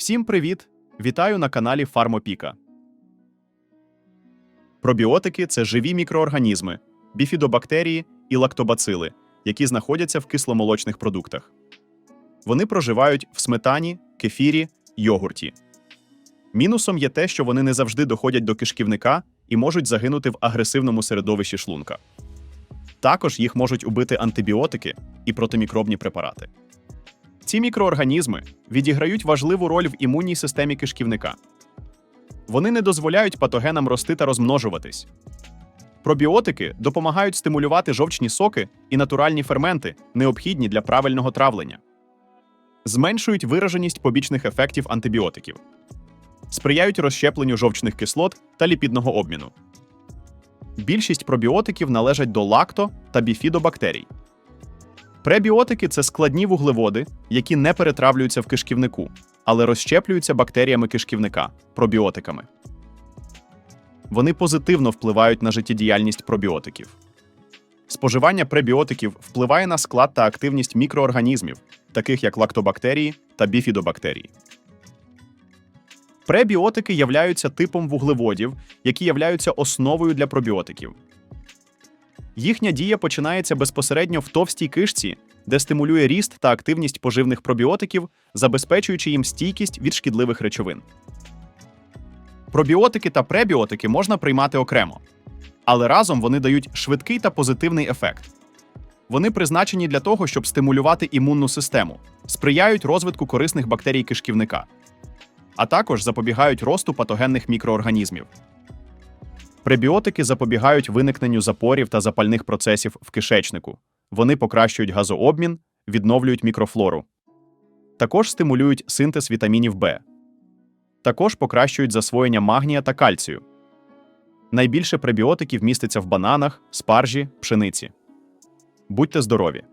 Всім привіт! Вітаю на каналі Фармопіка. Пробіотики це живі мікроорганізми, біфідобактерії і лактобацили, які знаходяться в кисломолочних продуктах. Вони проживають в сметані, кефірі, йогурті. Мінусом є те, що вони не завжди доходять до кишківника і можуть загинути в агресивному середовищі шлунка. Також їх можуть убити антибіотики і протимікробні препарати. Ці мікроорганізми відіграють важливу роль в імунній системі кишківника. Вони не дозволяють патогенам рости та розмножуватись. Пробіотики допомагають стимулювати жовчні соки і натуральні ферменти, необхідні для правильного травлення, зменшують вираженість побічних ефектів антибіотиків, сприяють розщепленню жовчних кислот та ліпідного обміну. Більшість пробіотиків належать до лакто та біфідобактерій. Пребіотики це складні вуглеводи, які не перетравлюються в кишківнику, але розщеплюються бактеріями кишківника пробіотиками. Вони позитивно впливають на життєдіяльність пробіотиків. Споживання пребіотиків впливає на склад та активність мікроорганізмів, таких як лактобактерії та біфідобактерії. Пребіотики являються типом вуглеводів, які являються основою для пробіотиків. Їхня дія починається безпосередньо в товстій кишці, де стимулює ріст та активність поживних пробіотиків, забезпечуючи їм стійкість від шкідливих речовин. Пробіотики та пребіотики можна приймати окремо, але разом вони дають швидкий та позитивний ефект. Вони призначені для того, щоб стимулювати імунну систему, сприяють розвитку корисних бактерій кишківника, а також запобігають росту патогенних мікроорганізмів. Пребіотики запобігають виникненню запорів та запальних процесів в кишечнику. Вони покращують газообмін, відновлюють мікрофлору. Також стимулюють синтез вітамінів Б. Також покращують засвоєння магнія та кальцію. Найбільше пребіотиків міститься в бананах, спаржі, пшениці. Будьте здорові!